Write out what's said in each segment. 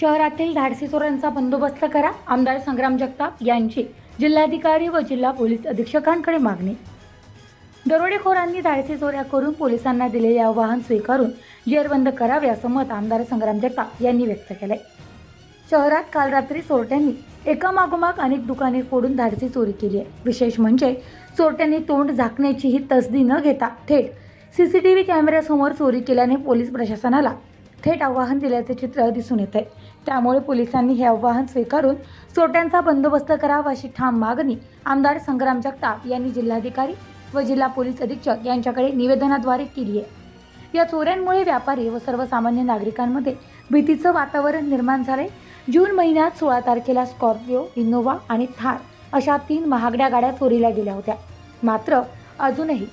शहरातील धाडसी चोरांचा बंदोबस्त करा. आमदार संग्राम जगताप यांची जिल्हाधिकारी व जिल्हा पोलीस अधीक्षकांकडे मागणी. दरोडेखोरांनी धाडसी चोऱ्या करून पोलिसांना दिलेले आवाहन स्वीकारून जेरबंद करावे असं मत आमदार संग्राम जगताप यांनी व्यक्त केलंय. शहरात काल रात्री चोरट्यांनी एकामागोमाग अनेक दुकाने फोडून धाडसी चोरी केली आहे. विशेष म्हणजे चोरट्यांनी तोंड झाकण्याचीही तसदी न घेता थेट सीसीटीव्ही कॅमेऱ्यासमोर चोरी केल्याने पोलीस प्रशासनाला थेट आव्हान दिल्याचे चित्र दिसून येत आहे त्यामुळे पोलिसांनी हे आव्हान स्वीकारून चोट्यांचा बंदोबस्त करावा अशी ठाम मागणी आमदार संग्राम जगताप यांनी जिल्हाधिकारी व जिल्हा पोलीस अधीक्षक यांच्याकडे निवेदनाद्वारे केली आहे. या चोऱ्यांमुळे व्यापारी व सर्वसामान्य नागरिकांमध्ये भीतीचं वातावरण निर्माण झाले जून महिन्यात सोळा तारखेला स्कॉर्पिओ इनोव्हा आणि थार अशा तीन महागड्या गाड्या चोरीला गेल्या होत्या. मात्र अजूनही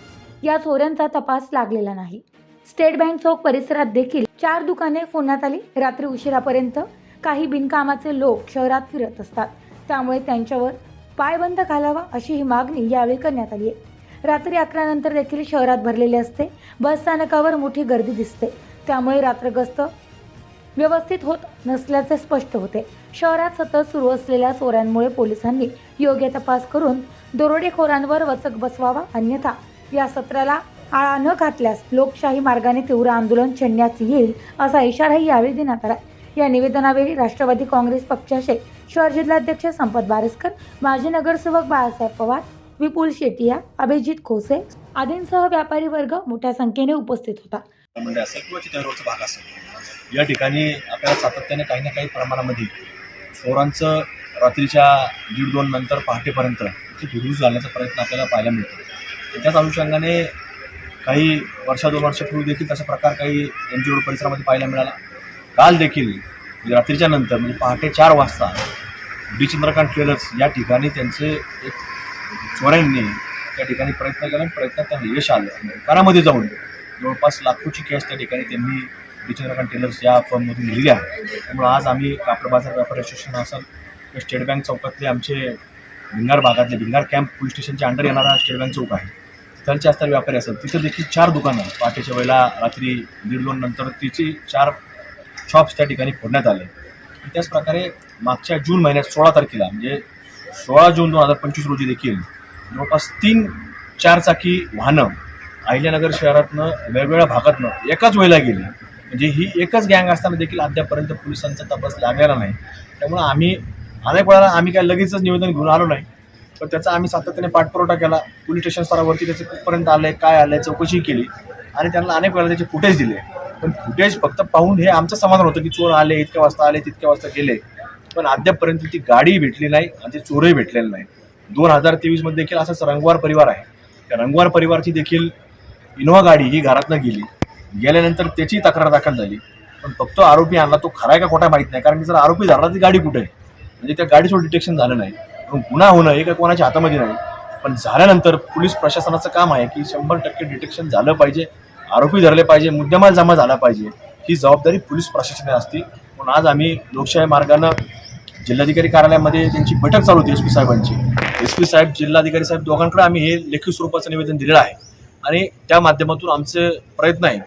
या चोऱ्यांचा तपास लागलेला नाही. स्टेट बँक चौक परिसरात देखील चार दुकाने फोडण्यात आली. रात्री उशिरापर्यंत काही बिनकामाचे लोक शहरात फिरत असतात. त्यामुळे त्यांच्यावर पायबंद घालावा अशी ही मागणी यावेळी करण्यात आली आहे. रात्री अकरा नंतर देखील शहरात भरलेले असते. बस स्थानकावर मोठी गर्दी दिसते. त्यामुळे रात्रग्रस्त व्यवस्थित होत नसल्याचे स्पष्ट होते. शहरात सतत सुरू असलेल्या चोऱ्यांमुळे पोलिसांनी योग्य तपास करून दरोडेखोरांवर वचक बसवावा अन्यथा या सत्राला आळा न घातल्यास लोकशाही मार्गाने तीव्र आंदोलन छेडण्यात येईल असा इशाराही यावेळी देण्यात आला. या निवेदनावेळी राष्ट्रवादी काँग्रेस पक्षाचे शहर जिल्हाध्यक्ष संपत बारसकर माजी नगरसेवक बाळासाहेब पवार विपुल शेटिया अभिजित खोसे आदींसह व्यापारी वर्ग मोठ्या संख्येने उपस्थित होता. म्हणजे असेल किंवा चित्ररोडचा भाग असेल. या ठिकाणी आपल्याला सातत्याने काही ना काही प्रमाणामध्ये चोरांचं रात्रीच्या दीड दोन नंतर पहाटेपर्यंत झाल्याचा घालण्याचा प्रयत्न आपल्याला पाहायला मिळतो. त्याच अनुषंगाने काही वर्षा दोन वर्षापूर्वी देखील तसा प्रकार काही एम जी रोड परिसरामध्ये पाहायला मिळाला. काल देखील म्हणजे रात्रीच्या नंतर म्हणजे पहाटे चार वाजता डी चंद्रकांत ट्रेलर्स या ठिकाणी त्यांचे एक चोऱ्यांनी त्या ठिकाणी प्रयत्न केला आणि प्रयत्नात त्यांना यश आलं. आणि दुकानामध्ये जाऊन जवळपास लाखोची कॅश त्या ठिकाणी त्यांनी चंद्रकांत टेलर्स या फर्ममधून लिहिली आहे त्यामुळे आज आम्ही कापड बाजार व्यापारी असोसिएशन असाल स्टेट बँक चौकातले आमचे भिंगार भागातले भिंगार कॅम्प पोलीस स्टेशनच्या अंडर येणारा स्टेट बँक चौक आहे. त्यांचे असतात व्यापारी असतात तिथं देखील चार दुकानं पहाटेच्या वेळेला रात्री दीड दोन नंतर तिची चार शॉप्स त्या ठिकाणी फोडण्यात आले. त्याचप्रकारे त्याच प्रकारे मागच्या जून महिन्यात सोळा तारखेला म्हणजे सोळा जून दोन हजार पंचवीस रोजी देखील जवळपास तीन चारचाकी वाहनं अहिल्यानगर शहरातनं वेगवेगळ्या भागातनं एकाच वेळेला गेली. म्हणजे ही एकच गँग असताना देखील अद्यापर्यंत पोलिसांचा तपास लागलेला नाही. त्यामुळं आम्ही अनेक वेळाला आम्ही काय लगेचच निवेदन घेऊन आलो नाही. पण त्याचा आम्ही सातत्याने पाठपुरवठा केला. पोलीस स्टेशन स्तरावरती त्याचं कुठपर्यंत आलं आहे काय आलं आहे चौकशी केली. आणि त्यांना अनेक वेळा त्याचे फुटेज दिले. पण फुटेज फक्त पाहून हे आमचं समाधान होतं की चोर आले इतक्या वाजता आले तितक्या वाजता गेले. पण अद्यापपर्यंत ती गाडी भेटली नाही आणि ते चोरही भेटलेलं नाही. दोन हजार तेवीसमध्ये देखील असाच रंगवार परिवार आहे. त्या रंगवार परिवारची देखील इनोव्हा गाडी ही घरातनं गेली. गेल्यानंतर त्याची तक्रार दाखल झाली. पण फक्त आरोपी आणला तो खरा का खोटा माहीत नाही. कारण की जर आरोपी झाला ती गाडी कुठे आहे? म्हणजे त्या गाडीचं डिटेक्शन झालं नाही. गुन्हा होणं हे काही कोणाच्या हातामध्ये नाही. पण झाल्यानंतर पोलीस प्रशासनाचं काम आहे की शंभर टक्के डिटेक्शन झालं पाहिजे आरोपी धरले पाहिजे मुद्देमाल जमा झाला पाहिजे. ही जबाबदारी पोलीस प्रशासनाने असते. म्हणून आज आम्ही लोकशाही मार्गानं जिल्हाधिकारी कार्यालयामध्ये त्यांची बैठक चालू होती एस पी साहेबांची. एस पी साहेब जिल्हाधिकारी साहेब दोघांकडे आम्ही हे लेखी स्वरूपाचं निवेदन दिलेलं आहे. आणि त्या माध्यमातून आमचे प्रयत्न आहे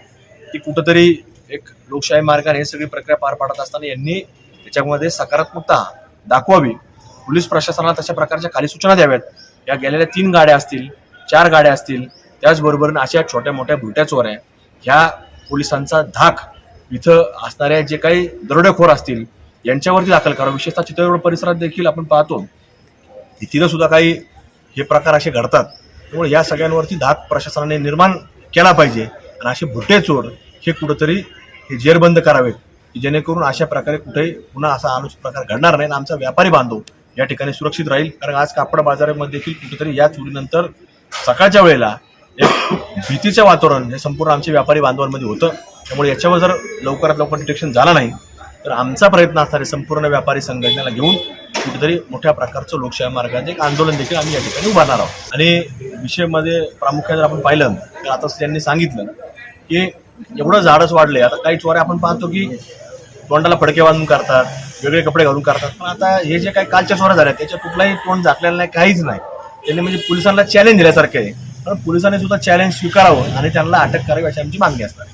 की कुठंतरी एक लोकशाही मार्गाने हे सगळी प्रक्रिया पार पाडत असताना यांनी त्याच्यामध्ये सकारात्मकता दाखवावी. पोलीस प्रशासनाला तशा प्रकारच्या खाली सूचना द्याव्यात. या गेलेल्या तीन गाड्या असतील चार गाड्या असतील त्याचबरोबर अशा छोट्या मोठ्या भुलट्या चोऱ्या ह्या पोलिसांचा धाक इथं असणाऱ्या जे काही दरोडेखोर असतील यांच्यावरती दाखल करा. विशेषतः चित्रपट परिसरात देखील आपण पाहतो की तिथं सुद्धा काही हे प्रकार असे घडतात. त्यामुळे या सगळ्यांवरती धाक प्रशासनाने निर्माण केला पाहिजे. आणि असे भुटे चोर हे कुठंतरी हे जेरबंद करावेत की जेणेकरून अशा प्रकारे कुठेही पुन्हा असा अनुचित प्रकार घडणार नाही. आणि आमचा व्यापारी बांधव या ठिकाणी सुरक्षित राहील. कारण आज कापड बाजारामध्ये देखील कुठेतरी या चोरीनंतर सकाळच्या वेळेला एक भीतीचं वातावरण हे संपूर्ण आमच्या व्यापारी बांधवांमध्ये होतं. त्यामुळे याच्यावर जर लवकरात लवकर डिटेक्शन झालं नाही तर आमचा प्रयत्न असणारे संपूर्ण व्यापारी संघटनेला घेऊन कुठेतरी मोठ्या प्रकारचं लोकशाही मार्गाचं एक आंदोलन देखील आम्ही या ठिकाणी उभारणार आहोत. आणि विषयमध्ये प्रामुख्याने जर आपण पाहिलं तर आता त्यांनी सांगितलं की एवढं झाडच वाढले आता काही चोऱ्या आपण पाहतो की तोंडाला फडके बांधून करतात वेगळे कपडे घालून करतात. पण आता हे जे काही कालच्या चोऱ्या झाल्या त्याच्या कुठलाही तोंड झाकलेलं नाही काहीच नाही. त्यांनी म्हणजे पोलिसांना चॅलेंज दिल्यासारखे आहे. पण पोलिसांनी सुद्धा चॅलेंज स्वीकारावं आणि त्यांना अटक करावी अशी आमची मागणी असणार